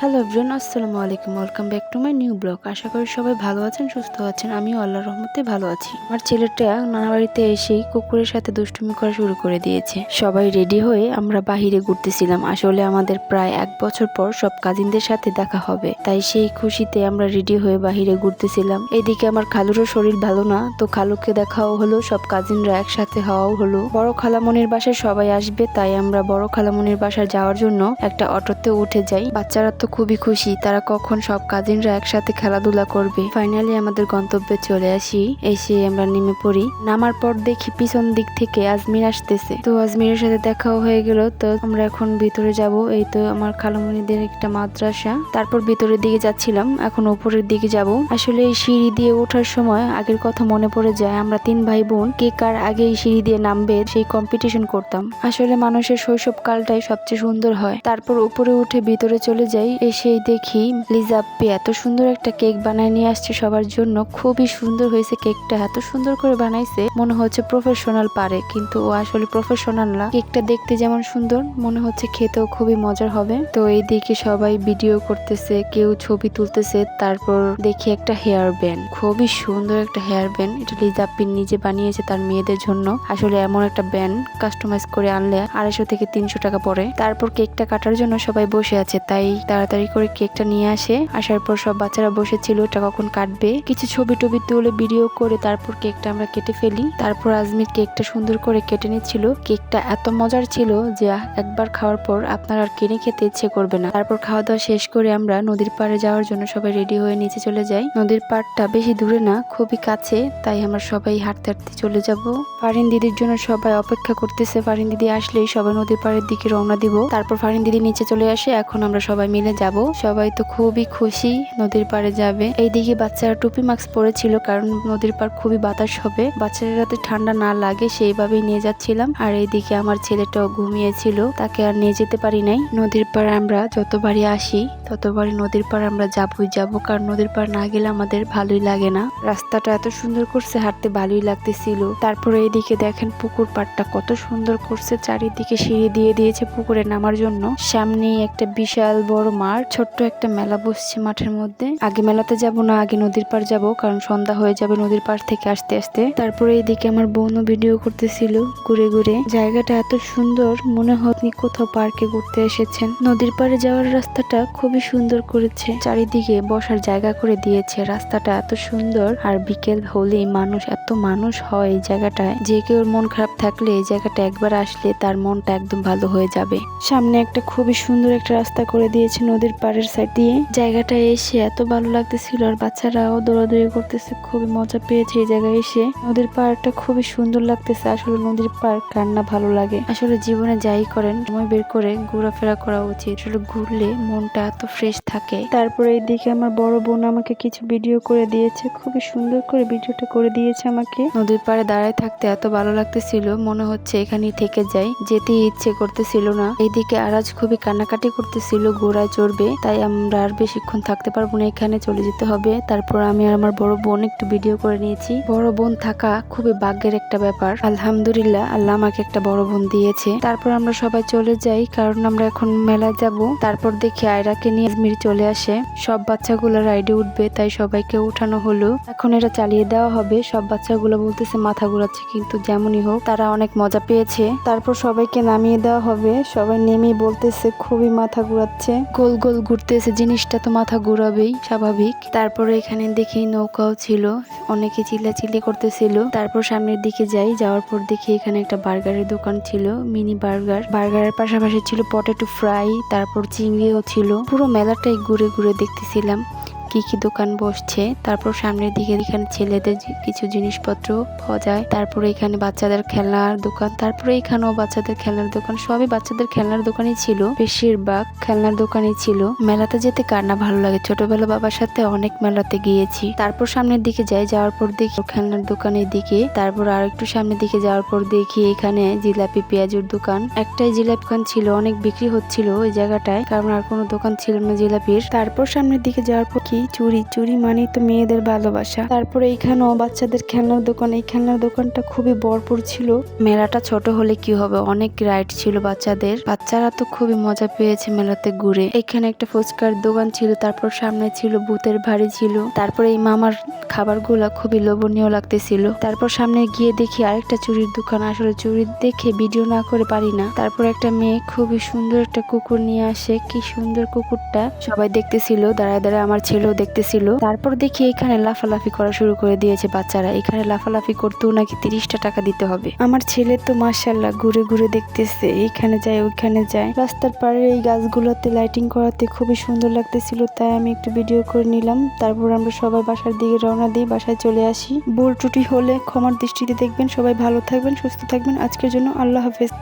Hello everyone আসসালামু আলাইকুম। Welcome back to my new blog আশা করি সবাই ভালো আছেন, সুস্থ আছেন। আমিও আল্লাহর রহমতে ভালো আছি। আমার ছেলেটা নানা বাড়িতে এসেই কুকুরের সাথে দুষ্টুমি করা শুরু করে দিয়েছে। সবাই রেডি হয়ে আমরা বাহিরে ঘুরতেছিলাম। আসলে আমাদের প্রায় এক বছর পর সব কাজিনদের সাথে দেখা হবে। তাই সেই খুশিতে আমরা রেডি হয়ে বাহিরে ঘুরতেছিলাম। এদিকে আমার খালুরও শরীর ভালো না, তো খালুকে দেখাও হলো, সব কাজিনরা একসাথে হওয়াও হলো। বড় খালামনির বাসায় সবাই আসবে, তাই আমরা বড় খালামনির বাসায় যাওয়ার জন্য একটা অটোতে উঠে যাই। বাচ্চারা তো খুবই খুশি। তারা কখন সব কাজিনরা একসাথে খেলাধুলা করবে? ফাইনালি আমাদের গন্তব্যে চলে আসি। এসে আমরা নেমে পড়ি। নামার পর দেখি পিছন দিক থেকে আজমির আসতেছে। তো আজমিরের সাথে দেখাও হয়ে গেল। তো আমরা এখন ভিতরে যাব। এই তো আমার খালামণিদের একটা মাদ্রাসা। তারপর ভিতরের দিকে যাচ্ছিলাম। এখন উপরের দিকে যাব। আসলে এই সিঁড়ি দিয়ে ওঠার সময় আগের কথা মনে পড়ে যায়। আমরা তিন ভাই বোন কে কার আগে এই সিঁড়ি দিয়ে নামবে সেই কম্পিটিশন করতাম। আসলে মানুষের শৈশব কালটাই সবচেয়ে সুন্দর হয়। তারপর উপরে উঠে ভিতরে চলে যাই। এসেই দেখি লিজাপ্পি এত সুন্দর একটা কেক বানায় নিয়ে আসছে সবার জন্য। খুবই সুন্দর হয়েছে কেকটা। এত সুন্দর করে বানাইছে, মনে হচ্ছে প্রফেশনাল পারে, কিন্তু ও আসলে প্রফেশনাল না। কেকটা দেখতে যেমন সুন্দর, মনে হচ্ছে খেতেও খুবই মজার হবে। তো এইদিকে সবাই ভিডিও করতেছে, কেউ ছবি তুলতেছে, তারপর দেখি একটা হেয়ার ব্যান্ড খুবই সুন্দর একটা হেয়ার ব্যান্ড এটা লিজাপ্পির নিজে বানিয়েছে তার মেয়েদের জন্য। আসলে এমন একটা ব্যান্ড কাস্টমাইজ করে আনলে আড়াইশো থেকে তিনশো টাকা পড়ে। তারপর কেকটা কাটার জন্য সবাই বসে আছে, তাই তাড়াতাড়ি করে কেকটা নিয়ে আসে। আসার পর সব বাচ্চারা বসেছিল, এটা কখন কাটবে? কিছু ছবি টবি তুলে ভিডিও করে তারপর কেকটা আমরা কেটে ফেলি। তারপর আজমির কেকটা সুন্দর করে কেটে নিচ্ছিল। কেকটা এত মজার ছিল যে একবার খাওয়ার পর আপনার আর কিনে খেতে ইচ্ছে করবে না। তারপর খাওয়া দাওয়া শেষ করে আমরা নদীর পাড়ে যাওয়ার জন্য সবাই রেডি হয়ে নিচে চলে যাই। নদীর পাড়টা বেশি দূরে না, খুবই কাছে, তাই আমরা সবাই হাঁটতে হাঁটতে চলে যাব। ফারিন দিদির জন্য সবাই অপেক্ষা করতেছে। ফারিন দিদি আসলেই সবাই নদীর পাড়ের দিকে রওনা দিব। তারপর ফারিন দিদি নিচে চলে আসে। এখন আমরা সবাই মিলে যাব। সবাই তো খুবই খুশি, নদীর পাড়ে যাবে। এইদিকে বাচ্চারা টুপি মাস্ক পরেছিল কারণ নদীর পাড় খুবই বাতাস হবে। বাচ্চারা যাতে ঠান্ডা না লাগে সেইভাবেই নিয়ে যাচ্ছিলাম। আর এইদিকে আমার ছেলেটাও ঘুমিয়েছিল, তাকে আর নিয়ে যেতে পারি নাই। নদীর পাড়ে আমরা যতবারই আসি, ততবারই নদীর পাড়ে আমরা যাবই যাব, কারণ নদীর পাড় না গেলে আমাদের ভালোই লাগে না। রাস্তাটা এত সুন্দর করছে, হাঁটতে ভালোই লাগতেছিল। তারপরে এইদিকে দেখেন পুকুর পাড়টা কত সুন্দর করছে, চারিদিকে সিঁড়ি দিয়ে দিয়েছে পুকুরে নামার জন্য। সামনেই একটা বিশাল বড় মাঠ ছোট্ট একটা মেলা বসছে মাঠের মধ্যে। আগে মেলাতে যাব না, আগে নদীর পাড় যাব, কারণ সন্ধ্যা হয়ে যাবে নদীর পাড় থেকে আসতে আসতে। তারপরে এইদিকে আমার বোনও ভিডিও করতেছিল ঘুরে ঘুরে। জায়গাটা এত সুন্দর, মনে হয় কোথাও পার্কে ঘুরতে এসেছেন। নদীর পাড়ে যাওয়ার রাস্তাটা খুবই সুন্দর করেছে। চারিদিকে বসার জায়গা করে দিয়েছে। রাস্তাটা এত সুন্দর, আর বিকেল হলেই মানুষ, এত মানুষ হয় এই জায়গাটায়। যে কেউ মন খারাপ থাকলে এই জায়গাটা একবার আসলে তার মনটা একদম ভালো হয়ে যাবে। সামনে একটা খুবই সুন্দর একটা রাস্তা করে দিয়েছে নদীর পাড়ের সাইড দিয়ে। জায়গাটা এসে এত ভালো লাগতেছিল আর বাচ্চারাও দৌড়াদৌড়ি করতেছে, খুবই মজা পেয়েছে এই জায়গায় এসে। নদীর পাড়টা খুবই সুন্দর লাগতেছে, আসলে নদীর পাড় কার না ভালো লাগে। আসলে জীবনে যাই করেন, সময় বের করে ঘোরাফেরা করা উচিত। আসলে ঘুরলে মনটা এত ফ্রেশ থাকে। তারপরে এইদিকে আমার বড় বোন আমাকে কিছু ভিডিও করে দিয়েছে, খুবই সুন্দর করে ভিডিওটা করে দিয়েছে আমাকে। নদীর পাড়ে দাঁড়ায় থাকতে এত ভালো লাগতেছিল, মনে হচ্ছে এখানেই থেকে যাই। যেতে ইচ্ছে করতেছিল না। এইদিকে আরাজ খুবই কান্নাকাটি করতেছিল, ঘোড়ায় চড়বে তাই আমরা আর বেশিক্ষণ থাকতে পারব না, এখানে চলে যেতে হবে। তারপর আমি আর আমার বড় বোন একটু ভিডিও করে নিয়েছি। বড় বোন থাকা খুবই ভাগ্যের একটা ব্যাপার। আলহামদুলিল্লাহ, আল্লাহ আমাকে একটা বড় বোন দিয়েছে। তারপর আমরা সবাই চলে যাই, কারণ আমরা এখন মেলায় যাব। তারপর দেখি আয়রাকে নিয়ে আজমির চলে আসে। সব বাচ্চাগুলো রাইডে উঠবে, তাই সবাইকে উঠানো হলো। এখন এটা চালিয়ে দেওয়া হবে। সব বাচ্চাগুলো বলতেছে মাথা ঘুরাচ্ছে, কিন্তু যেমনই হোক, তারা অনেক মজা পেয়েছে। তারপর সবাইকে নামিয়ে দেওয়া হবে। সবাই নেমেই বলতেছে, খুবই মাথা ঘুরাচ্ছে। গোল গোল ঘুরতেছে, জিনিসটা তো মাথা ঘুরাবেই, স্বাভাবিক। তারপরে এখানে দেখি নৌকাও ছিল, অনেকে চিল্লাচিল্লি করতেছিল। তারপর সামনের দিকে যাই, যাওয়ার পর দেখি এখানে একটা বার্গারের দোকান ছিল, মিনি বার্গার। বার্গারের পাশাপাশি ছিল পটেটো ফ্রাই, তারপর চিংড়িও ছিল। পুরো মেলাটাই ঘুরে ঘুরে দেখতেছিলাম। কি কি দোকান বসছে, তারপর সামনের দিকে এখানে ছেলেদের কিছু জিনিসপত্র পাওয়া যায় তারপরে এখানে বাচ্চাদের খেলনার দোকান, তারপরে এখানেও বাচ্চাদের খেলনার দোকান, সবই বাচ্চাদের খেলনার দোকানই ছিল। বেশিরভাগ খেলনার দোকানই ছিল। মেলাতে যেতে কার না ভালো লাগে? ছোটবেলা বাবার সাথে অনেক মেলাতে গিয়েছি। তারপর সামনের দিকে যাই, যাওয়ার পর দেখি খেলনার দোকানের দিকে। তারপর আর একটু সামনের দিকে যাওয়ার পর দেখি এখানে জিলাপি, পেঁয়াজুর দোকান। একটাই জিলাপি দোকান ছিল, অনেক বিক্রি হচ্ছিল ওই জায়গাটায়। কারণ আর কোনো দোকান ছিল না জিলাপির। তারপর সামনের দিকে যাওয়ার পর কি দেখি চুরি চুরি মানে তো মেয়েদের ভালোবাসা। তারপরে এইখানেও বাচ্চাদের খেলনার দোকান, এই খেলনার দোকানটা খুবই ভরপুর ছিল। মেলাটা ছোট হলে কি হবে? অনেক রাইড ছিল বাচ্চাদের। বাচ্চারা তো খুবই মজা পেয়েছে মেলাতে ঘুরে। এখানে একটা ফুচকার দোকান ছিল, তারপর সামনে ছিল ভূতের বাড়ি ছিল। তারপরে এই মামার খাবারগুলা খুবই লোভনীয় লাগতেছিল। তারপর সামনে গিয়ে দেখি আরেকটা চুরির দোকান। আসলে চুরি দেখে ভিডিও না করে পারি না। তারপর একটা মেয়ে খুবই সুন্দর একটা কুকুর নিয়ে আসে। কি সুন্দর কুকুরটা। সবাই দেখতেছিল, দাঁড়ায় দাঁড়ায় আমার ছেলেও দেখতেছিল। তারপর দেখি এখানে লাফালাফি করা শুরু করে দিয়েছে বাচ্চারা। এখানে লাফালাফি করতেও নাকি তিরিশটা টাকা দিতে হবে। আমার ছেলে তো মার্শাল্লাহ ঘুরে ঘুরে দেখতেছে। এইখানে যায়, ওইখানে যায়। রাস্তার পাড়ে এই গাছগুলোতে লাইটিং করাতে খুবই সুন্দর লাগতেছিল, তাই আমি একটু ভিডিও করে নিলাম। তারপর আমরা সবাই বাসার দিকে রওনা দিই, বাসায় চলে আসি। ভুল ত্রুটি হলে ক্ষমার দৃষ্টিতে দেখবেন। সবাই ভালো থাকবেন, সুস্থ থাকবেন। আজকের জন্য আল্লাহ হাফেজ।